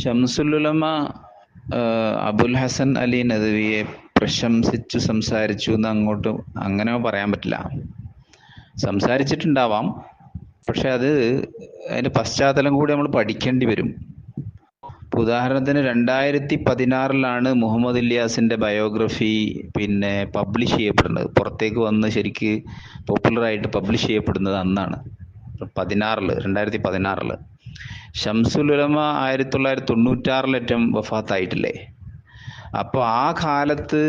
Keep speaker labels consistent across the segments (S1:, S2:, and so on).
S1: ഷംസുലുലമ അബുൽ ഹസൻ അലി നദവിയെ പ്രശംസിച്ചു സംസാരിച്ചു എന്ന് അങ്ങോട്ട് അങ്ങനെ പറയാൻ പറ്റില്ല. സംസാരിച്ചിട്ടുണ്ടാവാം. പക്ഷെ അത് അതിന്റെ പശ്ചാത്തലം കൂടി നമ്മൾ പഠിക്കേണ്ടി വരും. ഉദാഹരണത്തിന് രണ്ടായിരത്തി പതിനാറിലാണ് മുഹമ്മദ് ഇല്യാസിന്റെ ബയോഗ്രഫി പിന്നെ പബ്ലിഷ് ചെയ്യപ്പെടുന്നത്. പുറത്തേക്ക് വന്ന് ശരിക്ക് പോപ്പുലറായിട്ട് പബ്ലിഷ് ചെയ്യപ്പെടുന്നത് അന്നാണ്. പതിനാറിൽ രണ്ടായിരത്തി പതിനാറിൽ ഷംസുൽ ഉലമ ആയിരത്തി തൊള്ളായിരത്തി തൊണ്ണൂറ്റാറിലേറ്റം വഫാത്തായിട്ടില്ലേ? അപ്പോൾ ആ കാലത്ത്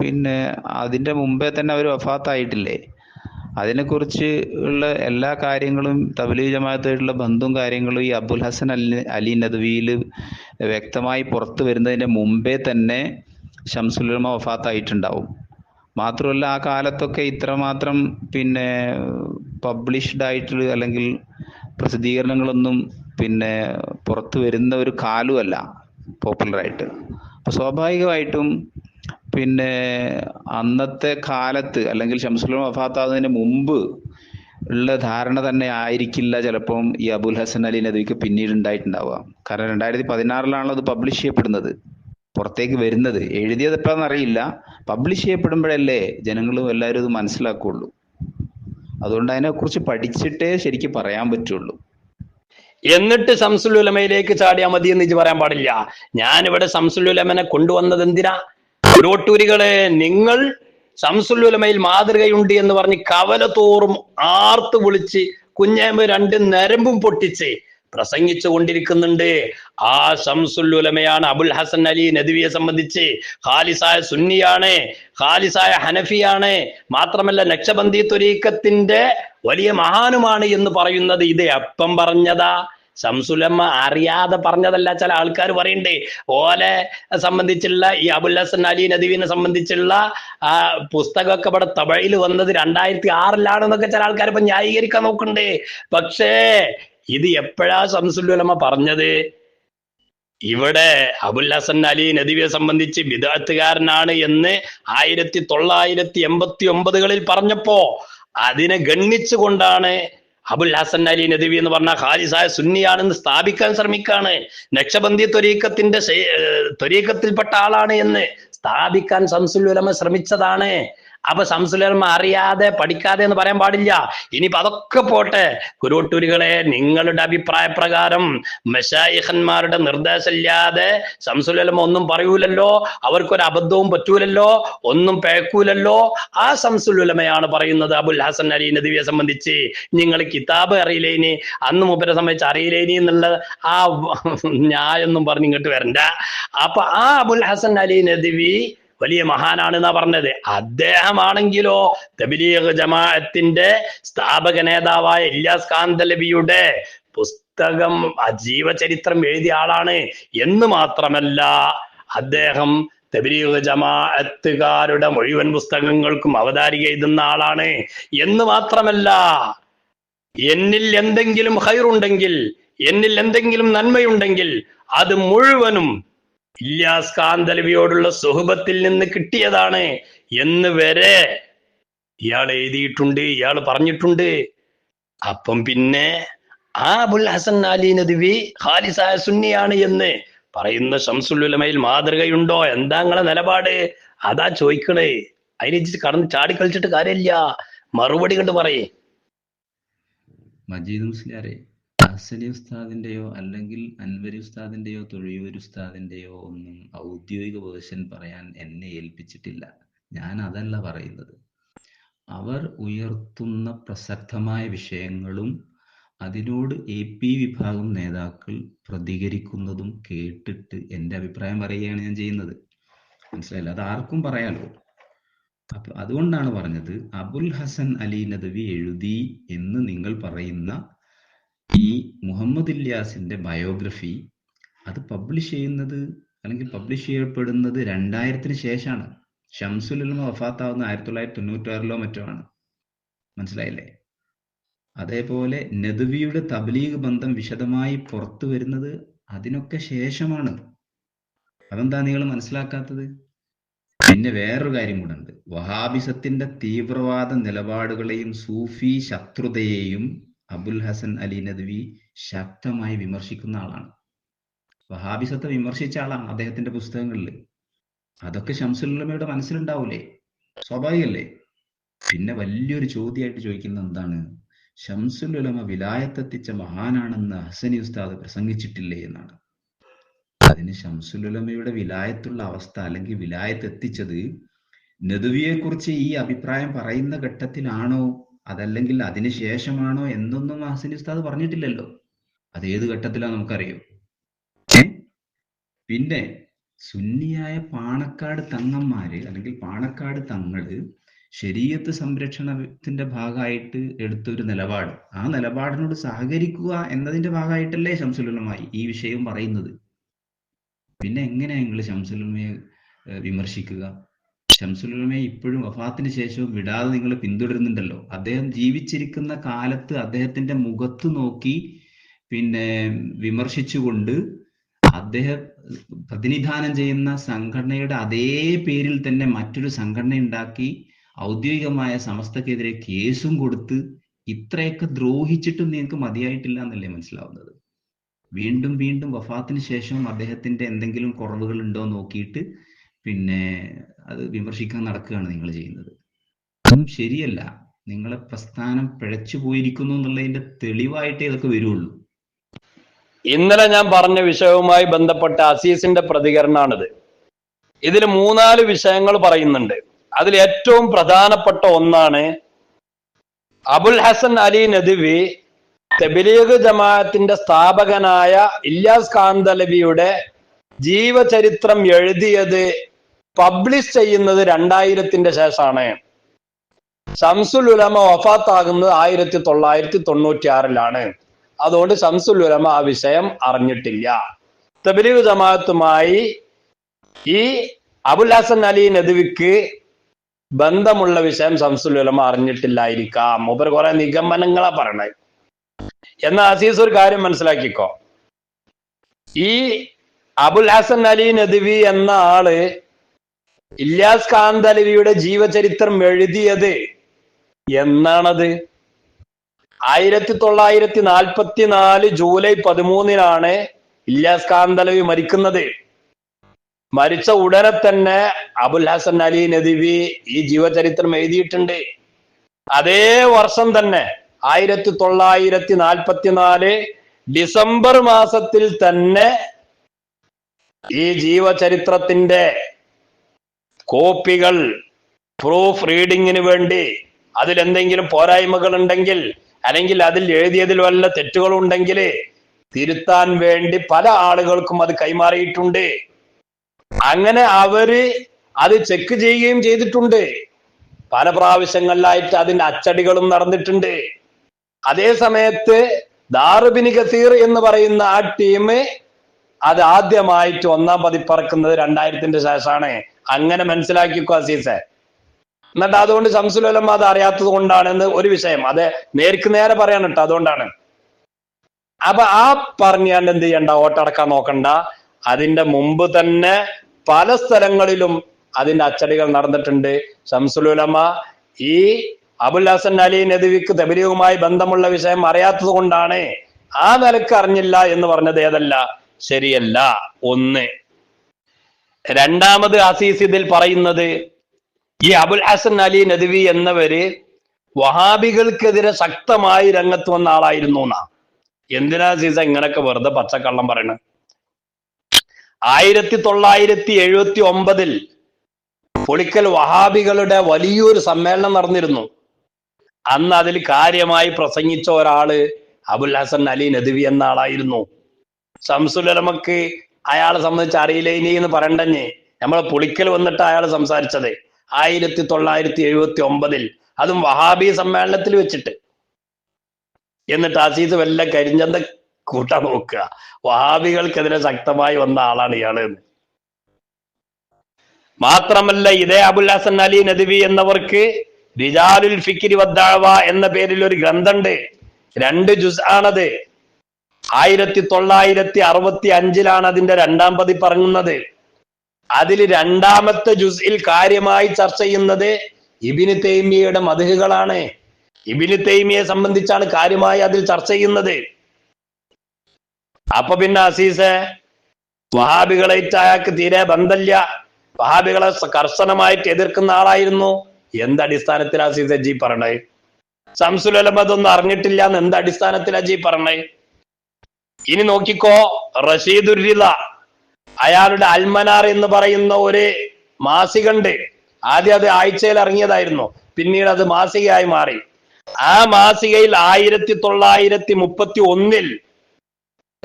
S1: പിന്നെ അതിന്റെ മുമ്പേ തന്നെ അവർ വഫാത്തായിട്ടില്ലേ? അതിനെക്കുറിച്ച് ഉള്ള എല്ലാ കാര്യങ്ങളും തബ്ലീഗ് ജമാഅത്തായിട്ടുള്ള ബന്ധവും കാര്യങ്ങളും ഈ അബുൽ ഹസൻ അലി അലി നദ്വിയിൽ വ്യക്തമായി പുറത്തു വരുന്നതിന്റെ മുമ്പേ തന്നെ ഷംസുലുലമ വഫാത്തായിട്ടുണ്ടാവും. മാത്രമല്ല ആ കാലത്തൊക്കെ ഇത്രമാത്രം പിന്നെ പബ്ലിഷ്ഡ് ആയിട്ടുള്ള അല്ലെങ്കിൽ പ്രസിദ്ധീകരണങ്ങളൊന്നും പിന്നെ പുറത്തു വരുന്ന ഒരു കാലുമല്ല പോപ്പുലറായിട്ട്. ആയിട്ട് സ്വാഭാവികമായിട്ടും പിന്നെ അന്നത്തെ കാലത്ത് അല്ലെങ്കിൽ ഷംസുൽ വഫാത്താകുന്നതിന് മുമ്പ് ഉള്ള ധാരണ തന്നെ ആയിരിക്കില്ല ചിലപ്പം ഈ അബുൽ ഹസൻ അലി നദിക്ക് പിന്നീട് ഉണ്ടായിട്ടുണ്ടാവുക. കാരണം രണ്ടായിരത്തി പതിനാറിലാണല്ലോ അത് പബ്ലിഷ് ചെയ്യപ്പെടുന്നത്. പുറത്തേക്ക് വരുന്നത്. എഴുതിയത് എപ്പോഴാണെന്ന് അറിയില്ല. പബ്ലിഷ് ചെയ്യപ്പെടുമ്പോഴല്ലേ ജനങ്ങളും എല്ലാവരും ഇത് മനസ്സിലാക്കുള്ളൂ അതുകൊണ്ട് അതിനെക്കുറിച്ച് പഠിച്ചിട്ടേ ശരിക്കും പറയാൻ പറ്റുള്ളൂ.
S2: എന്നിട്ട് സംസുലുലമയിലേക്ക് ചാടിയാൽ മതി എന്ന് ഇത് പറയാൻ പാടില്ല. ഞാൻ ഇവിടെ സംസുലുലമനെ കൊണ്ടുവന്നത് എന്തിനാ ഉരോട്ടൂരികളെ നിങ്ങൾ സംസുലുലമയിൽ മാതൃകയുണ്ട് എന്ന് പറഞ്ഞ് കവല തോറും ആർത്ത് വിളിച്ച് കുഞ്ഞേമ്പ് രണ്ട് നരമ്പും പൊട്ടിച്ച് പ്രസംഗിച്ചു കൊണ്ടിരിക്കുന്നുണ്ട്. ആ ഷംസുല്ലുലമയാണ് അബുൽ ഹസൻ അലി നദുവിയെ സംബന്ധിച്ച് ഖാലിസായ സുന്നിയാണ് ഖാലിസായ ഹനഫിയാണ്. മാത്രമല്ല നക്ഷബന്ദി തുരീക്കത്തിന്റെ വലിയ മഹാനുമാണ് എന്ന് പറയുന്നത് ഇത് എപ്പം പറഞ്ഞതാ. ശംസുലമ്മ അറിയാതെ പറഞ്ഞതല്ല ചില ആൾക്കാർ പറയണ്ടേ. ഓലെ സംബന്ധിച്ചുള്ള ഈ അബുൽ ഹസൻ അലി നദീവിനെ സംബന്ധിച്ചുള്ള ആ പുസ്തകമൊക്കെ ഇവിടെ തമിഴിൽ വന്നത് രണ്ടായിരത്തി ആറിലാണെന്നൊക്കെ ചില ആൾക്കാർ ഇപ്പൊ ന്യായീകരിക്കാൻ നോക്കണ്ടേ പക്ഷേ ഇത് എപ്പോഴാ ശംസുലുലമ പറഞ്ഞത്? ഇവിടെ അബുൽ ഹസൻ അലി നദിവിയെ സംബന്ധിച്ച് വിദഗ്ധകാരനാണ് എന്ന് ആയിരത്തി തൊള്ളായിരത്തി എൺപത്തി ഒമ്പതുകളിൽ പറഞ്ഞപ്പോ അതിനെ ഗണ്ണിച്ചുകൊണ്ടാണ് അബുൽ ഹസൻ അലി നദവി എന്ന് പറഞ്ഞ ഖാലിസായ സുന്നിയാണെന്ന് സ്ഥാപിക്കാൻ ശ്രമിക്കാണ്. നക്ഷബന്ദി ത്വരീക്കത്തിന്റെ ത്വരീക്കത്തിൽപ്പെട്ട ആളാണ് എന്ന് സ്ഥാപിക്കാൻ സംസുൽ ഉലമ ശ്രമിച്ചതാണ്. അപ്പൊ സംസുലമ അറിയാതെ പഠിക്കാതെ എന്ന് പറയാൻ പാടില്ല. ഇനിയിപ്പോ അതൊക്കെ പോട്ടെ. കുരുവട്ടൂരികളെ നിങ്ങളുടെ അഭിപ്രായ പ്രകാരം മെഷായിഹന്മാരുടെ നിർദ്ദേശമില്ലാതെ സംസുലമ ഒന്നും പറയൂലല്ലോ. അവർക്കൊരു അബദ്ധവും പറ്റൂലല്ലോ. ഒന്നും പേക്കൂലല്ലോ. ആ സംസുലുലമയാണ് പറയുന്നത് അബുൽ ഹസൻ അലി നദിയെ സംബന്ധിച്ച്. നിങ്ങൾ കിതാബ് അറിയില്ലേനി? അന്ന് മുപ്പരെ സംബന്ധിച്ച് അറിയില്ലേനി എന്നുള്ള ആ ന്യായൊന്നും പറഞ്ഞ് ഇങ്ങോട്ട് വരണ്ട. അപ്പൊ ആ അബുൽ ഹസൻ അലി നദിവി വലിയ മഹാനാണ് എന്നാ പറഞ്ഞത്. അദ്ദേഹമാണെങ്കിലോ തബിലീഗ് ജമാഅത്തിന്റെ സ്ഥാപക നേതാവായ ഇല്യാസ് കാന്തലബിയുടെ പുസ്തകം ജീവചരിത്രം എഴുതിയ ആളാണ്. എന്ന് മാത്രമല്ല അദ്ദേഹം തബലീഗ് ജമാഅത്തുകാരുടെ മുഴുവൻ പുസ്തകങ്ങൾക്കും അവതാരിക എഴുതുന്ന ആളാണ്. എന്ന് മാത്രമല്ല എന്നിൽ എന്തെങ്കിലും ഹൈറുണ്ടെങ്കിൽ എന്നിൽ എന്തെങ്കിലും നന്മയുണ്ടെങ്കിൽ അത് മുഴുവനും ഇല്യാസ് കാന്തലവിയോടുള്ള സുഹൃബത്തിൽ നിന്ന് കിട്ടിയതാണ് എന്ന് വരെ ഇയാൾ എഴുതിയിട്ടുണ്ട് ഇയാൾ പറഞ്ഞിട്ടുണ്ട്. അപ്പം പിന്നെ ആ അബുൽ ഹസൻ അലി നദ്വി ഖാലിസായ സുന്നിയാണ് എന്ന് പറയുന്ന ഷംസുല്ലുലമയിൽ മാതൃകയുണ്ടോ? എന്താ നിങ്ങളെ നിലപാട്? അതാ ചോദിക്കണേ. അതിനെ കടന്ന് ചാടി കളിച്ചിട്ട് കാര്യമില്ല. മറുപടി കണ്ട് പറയേ.
S1: മജീദ് മുസ്ലിയാരെ അസലി ഉസ്താദിന്റെയോ അല്ലെങ്കിൽ അൻവരി ഉസ്താദിന്റെയോ തൊഴിയൂർ ഉസ്താദിന്റെയോ ഒന്നും ഔദ്യോഗിക വേർഷൻ പറയാൻ എന്നെ ഏൽപ്പിച്ചിട്ടില്ല. ഞാൻ അതല്ല പറയുന്നത്. അവർ ഉയർത്തുന്ന പ്രസക്തമായ വിഷയങ്ങളും അതിനോട് എ പി വിഭാഗം നേതാക്കൾ പ്രതികരിക്കുന്നതും കേട്ടിട്ട് എന്റെ അഭിപ്രായം പറയുകയാണ് ഞാൻ ചെയ്യുന്നത്. മനസ്സിലായില്ല? അത് ആർക്കും പറയാലോ? അപ്പൊ അതുകൊണ്ടാണ് പറഞ്ഞത് അബുൽ ഹസൻ അലി നദവി എഴുതി എന്ന് നിങ്ങൾ പറയുന്ന ഈ മുഹമ്മദ് ഇല്യാസിന്റെ ബയോഗ്രഫി അത് പബ്ലിഷ് ചെയ്യുന്നത് അല്ലെങ്കിൽ പബ്ലിഷ് ചെയ്യപ്പെടുന്നത് രണ്ടായിരത്തിന് ശേഷമാണ്. ഷംസുൽ ഉലമ വഫാത്താവുന്ന ആയിരത്തി തൊള്ളായിരത്തി തൊണ്ണൂറ്റാറിലോ മറ്റോ ആണ്. മനസ്സിലായില്ലേ? അതേപോലെ നദവിയുടെ തബ്ലീഗ് ബന്ധം വിശദമായി പുറത്തു വരുന്നത് അതിനൊക്കെ ശേഷമാണ്. അതെന്താ നിങ്ങൾ മനസ്സിലാക്കാത്തത്? പിന്നെ വേറൊരു കാര്യം കൂടെ ഉണ്ട്. വഹാബിസത്തിന്റെ തീവ്രവാദ നിലപാടുകളെയും സൂഫി ശത്രുതയെയും അബുൽ ഹസൻ അലി നദ്വി ശക്തമായി വിമർശിക്കുന്ന ആളാണ്. വഹാബിസത്തെ വിമർശിച്ച ആളാണ് അദ്ദേഹത്തിന്റെ പുസ്തകങ്ങളിൽ അതൊക്കെ ഷംസുലുലമയുടെ മനസ്സിലുണ്ടാവൂലേ? സ്വാഭാവികല്ലേ? പിന്നെ വലിയൊരു ചോദ്യമായിട്ട് ചോദിക്കുന്നത് എന്താണ്? ഷംസുലുലമ വിലായത്തെത്തിച്ച മഹാനാണെന്ന് ഹസനി ഉസ്താദ് പ്രസംഗിച്ചിട്ടില്ലേ എന്നാണ്. അതിന് ഷംസുലുലമയുടെ വിലായത്തുള്ള അവസ്ഥ അല്ലെങ്കിൽ വിലായത്തെത്തിച്ചത് നദുവിയെ കുറിച്ച് ഈ അഭിപ്രായം പറയുന്ന ഘട്ടത്തിലാണോ അതല്ലെങ്കിൽ അതിന് ശേഷമാണോ എന്തൊന്നും ഹസനി ഉസ്താദ് പറഞ്ഞിട്ടില്ലല്ലോ. അത് ഏത് ഘട്ടത്തിലാണ് നമുക്കറിയാം. പിന്നെ സുന്നിയായ പാണക്കാട് തങ്ങന്മാര് അല്ലെങ്കിൽ പാണക്കാട് തങ്ങൾ ശരീരത്ത് സംരക്ഷണത്തിന്റെ ഭാഗമായിട്ട് എടുത്തൊരു നിലപാട്. ആ നിലപാടിനോട് സഹകരിക്കുക എന്നതിന്റെ ഭാഗമായിട്ടല്ലേ ശംസുലുമായി ഈ വിഷയം പറയുന്നത്. പിന്നെ എങ്ങനെയാ നിങ്ങൾ ശംസുലുമയെ വിമർശിക്കുക? ശംസുലുലമയെ ഇപ്പോഴും വഫാത്തിന് ശേഷവും വിടാതെ നിങ്ങൾ പിന്തുടരുന്നുണ്ടല്ലോ. അദ്ദേഹം ജീവിച്ചിരിക്കുന്ന കാലത്ത് അദ്ദേഹത്തിന്റെ മുഖത്ത് നോക്കി പിന്നെ വിമർശിച്ചുകൊണ്ട് അദ്ദേഹം പ്രതിനിധാനം ചെയ്യുന്ന സംഘടനയുടെ അതേ പേരിൽ തന്നെ മറ്റൊരു സംഘടന ഉണ്ടാക്കി ഔദ്യോഗികമായ സമസ്തക്കെതിരെ കേസും കൊടുത്ത് ഇത്രയൊക്കെ ദ്രോഹിച്ചിട്ടും നിങ്ങൾക്ക് മതിയായിട്ടില്ല എന്നല്ലേ മനസ്സിലാവുന്നത്? വീണ്ടും വീണ്ടും വഫാത്തിന് ശേഷം അദ്ദേഹത്തിന്റെ എന്തെങ്കിലും കുറവുകൾ ഉണ്ടോ നോക്കിയിട്ട് പിന്നെ അത് വിമർശിക്കാൻ നടക്കുകയാണ് നിങ്ങൾ ചെയ്യുന്നത്. അതും ശരിയല്ല. നിങ്ങളെ പ്രസ്ഥാനം പിഴച്ചു പോയിരിക്കുന്നു എന്നുള്ളതിന്റെ തെളിവായിട്ടേ ഇതൊക്കെ വരുള്ളൂ.
S2: ഇന്നലെ ഞാൻ പറഞ്ഞ വിഷയവുമായി ബന്ധപ്പെട്ട അസീസിന്റെ പ്രതികരണമാണിത് ഇതിൽ മൂന്നാൽ വിഷയങ്ങൾ പറയുന്നുണ്ട്. അതിൽ ഏറ്റവും പ്രധാനപ്പെട്ട ഒന്നാണ് അബുൽ ഹസൻ അലി നദിവി തെബിലീഗ് ജമാഅത്തിന്റെ സ്ഥാപകനായ ഇല്യാസ് കാന്തലവിയുടെ ജീവചരിത്രം എഴുതിയത് പബ്ലിഷ് ചെയ്യുന്നത് രണ്ടായിരത്തിന്റെ ശേഷമാണ്. ഷംസുൽ ഉലമ വഫാത്താകുന്നത് ആയിരത്തി തൊള്ളായിരത്തി തൊണ്ണൂറ്റി ആറിലാണ് അതുകൊണ്ട് ഷംസുൽ ഉലമ ആ വിഷയം അറിഞ്ഞിട്ടില്ല. തബലീഗ് ജമാഅത്തുമായി ഈ അബുൽ ഹസൻ അലി നദുവിക്ക് ബന്ധമുള്ള വിഷയം ഷംസുൽ ഉലമ അറിഞ്ഞിട്ടില്ലായിരിക്കാം. മൂപ്പർ കുറെ നിഗമനങ്ങളാ പറയണേ. എന്നാ അസീസ് ഒരു കാര്യം മനസ്സിലാക്കിക്കോ. ഈ അബുൽ ഹസൻ അലി നദുവി എന്ന ആൾ ഇല്യാസ് കാന്തലവിയുടെ ജീവചരിത്രം എഴുതിയത് എന്നാണത്? ആയിരത്തി തൊള്ളായിരത്തി നാൽപ്പത്തി നാല് ജൂലൈ പതിമൂന്നിനാണ് ഇല്ലാസ് കാന്തലവി മരിക്കുന്നത്. മരിച്ച ഉടനെ തന്നെ അബുൽ ഹസൻ അലി നദിവി ഈ ജീവചരിത്രം എഴുതിയിട്ടുണ്ട്. അതേ വർഷം തന്നെ ആയിരത്തി തൊള്ളായിരത്തി നാൽപ്പത്തിനാല് ഡിസംബർ മാസത്തിൽ തന്നെ ഈ ജീവചരിത്രത്തിന്റെ കോപ്പികൾ പ്രൂഫ് റീഡിങ്ങിന് വേണ്ടി അതിലെന്തെങ്കിലും പോരായ്മകൾ ഉണ്ടെങ്കിൽ അല്ലെങ്കിൽ അതിൽ എഴുതിയതിൽ വല്ല തെറ്റുകളുണ്ടെങ്കിൽ തിരുത്താൻ വേണ്ടി പല ആളുകൾക്കും അത് കൈമാറിയിട്ടുണ്ട്. അങ്ങനെ അവർ അത് ചെക്ക് ചെയ്യുകയും ചെയ്തിട്ടുണ്ട്. പല പ്രാവശ്യങ്ങളിലായിട്ട് അതിന്റെ അച്ചടികളും നടന്നിട്ടുണ്ട്. അതേ സമയത്ത് ദാറുബിനി ഗസീർ എന്ന് പറയുന്ന ആ ടീം അത് ആദ്യമായിട്ട് ഒന്നാം പതിപ്പിറക്കുന്നത് രണ്ടായിരത്തിന്റെ ശേഷമാണ്. അങ്ങനെ മനസ്സിലാക്കിക്കോ അസീസെ. എന്നിട്ട് അതുകൊണ്ട് ശംസുലം അത് അറിയാത്തത് കൊണ്ടാണെന്ന് ഒരു വിഷയം. അത് നേർക്ക് നേരെ പറയാൻ കേട്ടോ അതുകൊണ്ടാണ്. അപ്പൊ ആ പറഞ്ഞാണ്ട് എന്ത് ചെയ്യണ്ട? ഓട്ടടക്കാൻ നോക്കണ്ട. അതിന്റെ മുമ്പ് തന്നെ പല സ്ഥലങ്ങളിലും അതിന്റെ അച്ചടികൾ നടന്നിട്ടുണ്ട്. ശംസുലുലമ ഈ അബുൽ ഹസൻ അലി നദവിക്ക് തബലീഗുമായി ബന്ധമുള്ള വിഷയം അറിയാത്തത് കൊണ്ടാണ് ആ നിലയ്ക്ക് അറിഞ്ഞില്ല എന്ന് പറഞ്ഞത് ഏതല്ല? ശരിയല്ല. ഒന്ന്. രണ്ടാമത് അസീസ് ഇതിൽ പറയുന്നത് ഈ അബുൽ ഹസൻ അലി നദ്വി എന്നവര് വഹാബികൾക്കെതിരെ ശക്തമായി രംഗത്ത് വന്ന ആളായിരുന്നു എന്നാ. എന്തിനാ സീസ ഇങ്ങനൊക്കെ വെറുതെ പച്ചക്കള്ളം പറയണത് ആയിരത്തി തൊള്ളായിരത്തി എഴുപത്തി ഒമ്പതിൽ പൊളിക്കൽ വഹാബികളുടെ വലിയൊരു സമ്മേളനം നടന്നിരുന്നു. അന്ന് അതിൽ കാര്യമായി പ്രസംഗിച്ച ഒരാൾ അബുൽ ഹസൻ അലി നദ്വി എന്ന ആളായിരുന്നു. ശംസുലമക്ക് അയാളെ സംബന്ധിച്ച് അറിയില്ല ഇനി എന്ന് പറയണ്ടഞ്ഞേ നമ്മളെ പുളിക്കൽ വന്നിട്ട് അയാൾ സംസാരിച്ചത് ആയിരത്തി തൊള്ളായിരത്തി എഴുപത്തി ഒമ്പതിൽ. അതും വഹാബി സമ്മേളനത്തിൽ വെച്ചിട്ട്. എന്നിട്ട് അസീസ് വല്ല കരിഞ്ചന്ത കൂട്ടാൻ നോക്കുക. വഹാബികൾക്കെതിരെ ശക്തമായി വന്ന ആളാണ് ഇയാൾ എന്ന്. മാത്രമല്ല ഇതേ അബുൽ ഹസൻ അലി നദവി എന്നവർക്ക് റിജാലുൽ ഫിക്കിരി വദ്ദാവ എന്ന പേരിൽ ഒരു ഗ്രന്ഥണ്ട്. രണ്ട് ജുസ് ആണത് ആയിരത്തി തൊള്ളായിരത്തി അറുപത്തി അഞ്ചിലാണ് അതിന്റെ രണ്ടാം പതി പറഞ്ഞത് അതിൽ രണ്ടാമത്തെ ജുസിൽ കാര്യമായി ചർച്ച ചെയ്യുന്നത് ഇബിന് തൈമിയയുടെ മധുഹുകളാണ്. ഇബിന് തൈമിയെ സംബന്ധിച്ചാണ് കാര്യമായി അതിൽ ചർച്ച ചെയ്യുന്നത്. അപ്പൊ പിന്നെ അസീസ് വഹാബികളായിട്ട് അയാൾക്ക് തീരെ ബന്ധമില്ല വഹാബികളെ കർശനമായിട്ട് എതിർക്കുന്ന ആളായിരുന്നു. എന്ത് അടിസ്ഥാനത്തിലാ അജി പറഞ്ഞത്? സംസുലമതൊന്നും അറിഞ്ഞിട്ടില്ല എന്ന് എന്ത് അടിസ്ഥാനത്തിലാ ജി പറഞ്ഞത്? ഇനി നോക്കിക്കോ റഷീദുരിത അയാളുടെ അൽമനാർ എന്ന് പറയുന്ന ഒരു മാസികണ്ട്. ആദ്യം അത് ആഴ്ചയിൽ ഇറങ്ങിയതായിരുന്നു. പിന്നീട് അത് മാസികയായി മാറി. ആ മാസികയിൽ ആയിരത്തി തൊള്ളായിരത്തി മുപ്പത്തി ഒന്നിൽ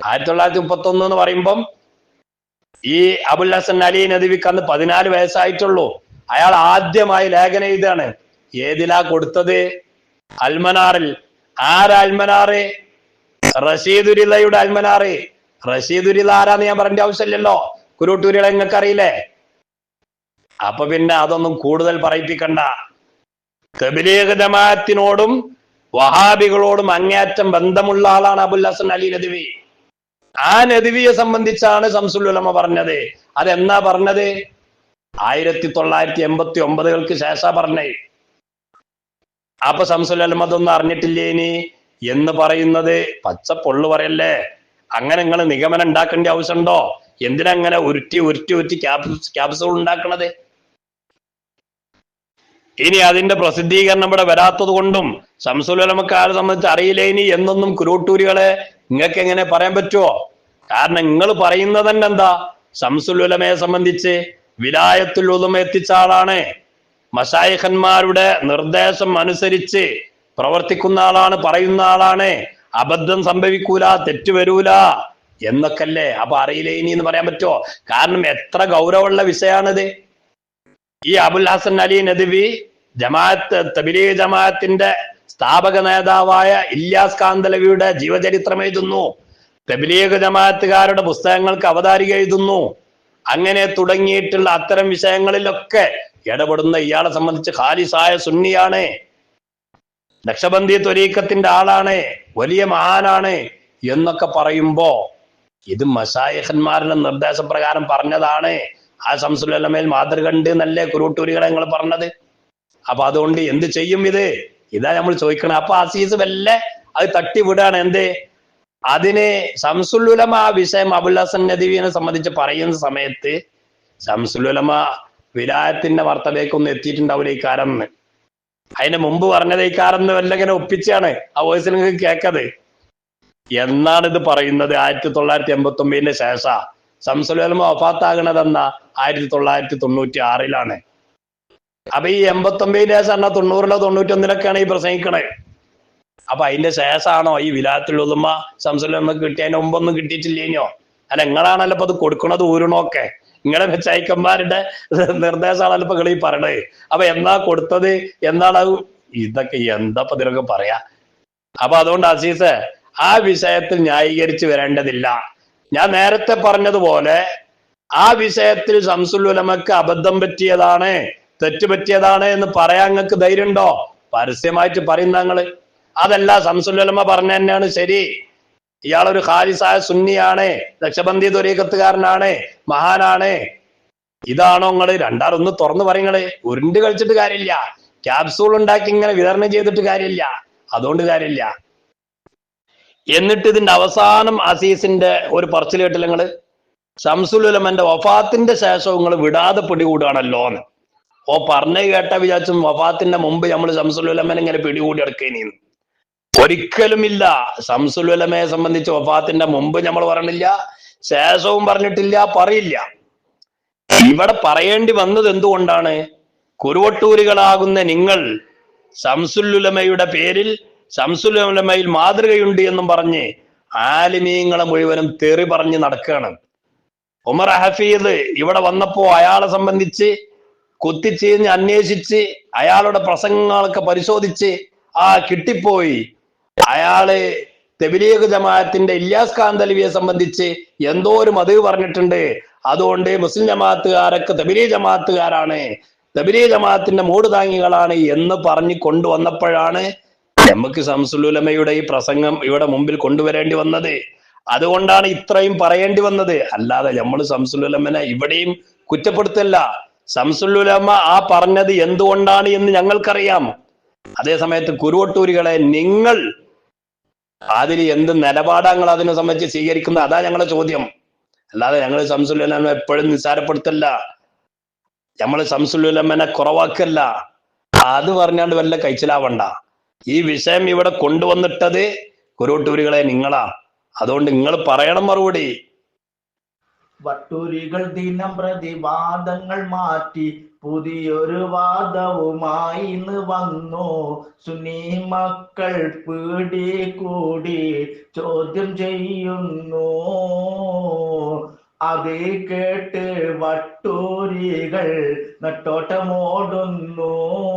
S2: ആയിരത്തി തൊള്ളായിരത്തി മുപ്പത്തി ഒന്ന് എന്ന് പറയുമ്പം ഈ അബുൽ ഹസൻ അലി നദിവിക്ക് അന്ന് പതിനാല് വയസ്സായിട്ടുള്ളൂ. അയാൾ ആദ്യമായി ലേഖനം എഴുതാണ് ഏതിലാ കൊടുത്തത്? അൽമനാറിൽ. ആരാ റഷീദുരിലയുടെ അൽമനാറ്. റഷീദുരില ആരാന്ന് ഞാൻ പറയേണ്ട ആവശ്യമില്ലല്ലോ. കുരുട്ടൂരില നിങ്ങൾക്ക് അറിയില്ലേ അപ്പൊ പിന്നെ അതൊന്നും കൂടുതൽ പറയിപ്പിക്കണ്ട. തബിലീഗ് വഹാബികളോടും അങ്ങേയറ്റം ബന്ധമുള്ള ആളാണ് അബുൽ ഹസൻ അലി നദിവി. ആ നദിവിയെ സംബന്ധിച്ചാണ് സംസുലുലമ പറഞ്ഞത്. അതെന്നാ പറഞ്ഞത്? ആയിരത്തി തൊള്ളായിരത്തി എൺപത്തി ഒമ്പതുകൾക്ക് ശേഷ പറഞ്ഞേ അപ്പൊ സംസുലമ അതൊന്നും അറിഞ്ഞിട്ടില്ലേ ഇനി? എന്ന് പറയുന്നത് പച്ച പൊള്ളു പറയല്ലേ അങ്ങനെ നിങ്ങൾ നിഗമനം ഉണ്ടാക്കേണ്ട ആവശ്യമുണ്ടോ? എന്തിനങ്ങനെ ഉരുട്ടി ഉരുട്ടി ഉരുട്ടി ക്യാപ്സ് ക്യാപ്സൂൾ ഉണ്ടാക്കണത്? ഇനി അതിന്റെ പ്രസിദ്ധീകരണം ഇവിടെ വരാത്തത് കൊണ്ടും ശംസുലമക്കാരെ സംബന്ധിച്ച് അറിയില്ല ഇനി എന്നൊന്നും കുരുട്ടൂരികളെ? നിങ്ങൾക്ക് എങ്ങനെ പറയാൻ പറ്റുമോ കാരണം നിങ്ങൾ പറയുന്നത് തന്നെ എന്താ? ശംസുലുലമയെ സംബന്ധിച്ച് വിലായത്തുൽ ഉലമ എത്തിച്ച ആളാണ്. മഷായിഖന്മാരുടെ നിർദ്ദേശം അനുസരിച്ച് പ്രവർത്തിക്കുന്ന ആളാണ് പറയുന്ന ആളാണ്. അബദ്ധം സംഭവിക്കൂല തെറ്റ് വരൂല എന്നൊക്കല്ലേ അപ്പൊ അറിയില്ല ഇനി എന്ന് പറയാൻ പറ്റുമോ? കാരണം എത്ര ഗൗരവമുള്ള വിഷയമാണിത്. ഈ അബുൽ ഹസൻ അലി നദവി ജമാഅത്ത് തബിലി ജമാഅത്തിന്റെ സ്ഥാപക നേതാവായ ഇല്യാസ് കാന്തലവിയുടെ ജീവചരിത്രം എഴുതുന്നു. തബിലീഗ് ജമാഅത്തുകാരുടെ പുസ്തകങ്ങൾക്ക് അവതാരിക എഴുതുന്നു. അങ്ങനെ തുടങ്ങിയിട്ടുള്ള അത്തരം വിഷയങ്ങളിലൊക്കെ ഇടപെടുന്ന ഇയാളെ സംബന്ധിച്ച് ഖാലിസായ സുന്നിയാണ്. നക്ഷബന്ദി ത്വരീക്കത്തിന്റെ ആളാണ് വലിയ മഹാനാണ് എന്നൊക്കെ പറയുമ്പോ ഇത് മസായഹന്മാരുടെ നിർദ്ദേശപ്രകാരം പറഞ്ഞതാണ്. ആ സംസുലമേൽ മാതൃക ഉണ്ട് എന്നല്ലേ കുരുട്ടൂരികളെ നിങ്ങൾ പറഞ്ഞത്? അപ്പൊ അതുകൊണ്ട് എന്ത് ചെയ്യും ഇത്? ഇതാ നമ്മൾ ചോദിക്കണം. അപ്പൊ അസീസ് വല്ല അത് തട്ടി വിടാണ്. എന്ത്? അതിന് സംസുലുലമ ആ വിഷയം അബുൽ ഹസൻ നദീവിനെ സംബന്ധിച്ച് പറയുന്ന സമയത്ത് സംസുലുലമ വിലായത്തിന്റെ വാർത്തയിലേക്കൊന്നും എത്തിയിട്ടുണ്ടാവില്ല ഈ കാരെന്ന് അതിന് മുമ്പ് പറഞ്ഞത് ഈ കാറെന്ന് വല്ല ഇങ്ങനെ ഒപ്പിച്ചാണ് ആ വോയിസിൽ നിങ്ങൾക്ക് കേക്കത് എന്നാണ് ഇത് പറയുന്നത്? ആയിരത്തി തൊള്ളായിരത്തി എൺപത്തി ഒമ്പതിന്റെ ശേഷ. സംസുലമ ഒഫാത്താകണതെന്ന ആയിരത്തി തൊള്ളായിരത്തി തൊണ്ണൂറ്റി ആറിലാണ് അപ്പൊ ഈ എൺപത്തി ഒമ്പതിന്റെ ശേഷം തൊണ്ണൂറിലോ തൊണ്ണൂറ്റി ഒന്നിലൊക്കെയാണ് ഈ പ്രസംഗിക്കണേ. അപ്പൊ അതിന്റെ ശേഷമാണോ ഈ വിലാത്തിൽ ഉലുമ സംസുലമക്ക് കിട്ടിയതിന് മുമ്പൊന്നും കിട്ടിയിട്ടില്ലേനോ? അല്ല നിങ്ങളാണല്ലോ ഇപ്പൊ അത് കൊടുക്കണത് ഊരണമൊക്കെ നിങ്ങളെ മെച്ചായിക്കന്മാരുടെ നിർദ്ദേശമാണല്ലോ ഇപ്പൊ കളി പറയണത്. അപ്പൊ എന്നാ കൊടുത്തത്? എന്നാണ് ഇതൊക്കെ എന്താ ഇപ്പൊ ഇതിനൊക്കെ പറയാ? അപ്പൊ അതുകൊണ്ട് അസീസ് ആ വിഷയത്തിൽ ന്യായീകരിച്ച് വരേണ്ടതില്ല. ഞാൻ നേരത്തെ പറഞ്ഞതുപോലെ ആ വിഷയത്തിൽ സംസുല്ലമക്ക് അബദ്ധം പറ്റിയതാണ് തെറ്റ് പറ്റിയതാണ് എന്ന് പറയാൻ നിങ്ങൾക്ക് ധൈര്യമുണ്ടോ? പരസ്യമായിട്ട് പറയുന്ന ഞങ്ങൾ അതല്ല ശംസുലുലമ പറഞ്ഞ തന്നെയാണ് ശരി. ഇയാളൊരു ഹാരിസായ സുന്നിയാണ് രക്ഷബന്ധി തൊരീക്കത്തുകാരനാണ് മഹാനാണ്. ഇതാണോ നിങ്ങൾ? രണ്ടാറൊന്ന് തുറന്നു പറയുങ്ങൾ ഉരുണ്ട് കളിച്ചിട്ട് കാര്യമില്ല. ക്യാപ്സൂൾ ഉണ്ടാക്കി ഇങ്ങനെ വിതരണം ചെയ്തിട്ട് കാര്യമില്ല. അതുകൊണ്ട് കാര്യമില്ല. എന്നിട്ട് ഇതിന്റെ അവസാനം അസീസിന്റെ ഒരു പറച്ചിൽ കേട്ടില്ല നിങ്ങൾ? ഷംസുലുലമന്റെ വഫാത്തിന്റെ ശേഷം നിങ്ങൾ വിടാതെ പിടികൂടുകയാണല്ലോ ഓ പറഞ്ഞു കേട്ട വിചാരിച്ചും വഫാത്തിന്റെ മുമ്പ് നമ്മൾ ഷംസുലുലമൻ ഇങ്ങനെ പിടികൂടി എടുക്കേനീന്ന് ഒരിക്കലുമില്ല. ഷംസുലുലമയെ സംബന്ധിച്ച് വഫാത്തിന്റെ മുമ്പ് നമ്മൾ പറഞ്ഞില്ല ശേഷവും പറഞ്ഞിട്ടില്ല പറയില്ല. ഇവിടെ പറയേണ്ടി വന്നത് എന്തുകൊണ്ടാണ്? കുരുവട്ടൂരികളാകുന്ന നിങ്ങൾ സംസുല്ലുലമയുടെ പേരിൽ സംസുലമയിൽ മാതൃകയുണ്ട് എന്നും പറഞ്ഞ് ആലിമീങ്ങളെ മുഴുവനും തെറി പറഞ്ഞ് നടക്കുകയാണ്. ഉമർ ഹഫീദ് ഇവിടെ വന്നപ്പോ അയാളെ സംബന്ധിച്ച് കുത്തിച്ചീഞ്ഞ് അന്വേഷിച്ച് അയാളുടെ പ്രസംഗങ്ങളൊക്കെ പരിശോധിച്ച് ആ കിട്ടിപ്പോയി. അയാൾ തെബിലീഗ് ജമാഅത്തിന്റെ ഇല്യാസ് കാന്തലവിയെ സംബന്ധിച്ച് എന്തോ ഒരു മതിവ് പറഞ്ഞിട്ടുണ്ട്. അതുകൊണ്ട് മുസ്ലിം ജമാഅത്തുകാരൊക്കെ തെബിലി ജമാഅത്തുകാരാണ്. തെബിലി ജമാഅത്തിന്റെ മൂട് താങ്ങികളാണ് എന്ന് പറഞ്ഞു കൊണ്ടുവന്നപ്പോഴാണ് നമുക്ക് സംസുലുലമയുടെ ഈ പ്രസംഗം ഇവിടെ മുമ്പിൽ കൊണ്ടുവരേണ്ടി വന്നത്. അതുകൊണ്ടാണ് ഇത്രയും പറയേണ്ടി വന്നത്. അല്ലാതെ നമ്മൾ സംസുലുലമനെ ഇവിടെയും കുറ്റപ്പെടുത്തല്ല. സംസുലുലമ ആ പറഞ്ഞത് എന്തുകൊണ്ടാണ് എന്ന് ഞങ്ങൾക്കറിയാം. അതേസമയത്ത് കുരുവട്ടൂരികളെ നിങ്ങൾ അതിൽ എന്ത് നിലപാടാങ്ങൾ അതിനെ സംബന്ധിച്ച് സ്വീകരിക്കുന്നത് അതാ ഞങ്ങളുടെ ചോദ്യം. അല്ലാതെ ഞങ്ങൾ സംസുലുലമ എപ്പോഴും നിസ്സാരപ്പെടുത്തല്ല. നമ്മൾ സംസുലുലമനെ കുറവാക്കല്ല. അത് പറഞ്ഞാണ്ട് വല്ല കഴിച്ചിലാവണ്ട ഈ വിഷയം ഇവിടെ കൊണ്ടുവന്നിട്ടത് കുരുട്ടൂരികളെ നിങ്ങളാ. അതുകൊണ്ട് നിങ്ങൾ പറയണം മറുപടി.
S3: വട്ടൂരികൾ ദിനം പ്രതിവാദങ്ങൾ മാറ്റി പുതിയൊരു വാദവുമായി ഇന്ന് വന്നു. സുനി മക്കൾ പീടി കൂടി ചോദ്യം ചെയ്യുന്നു. അത് കേട്ട് വട്ടൂരികൾ നെട്ടോട്ടമോടുന്നു.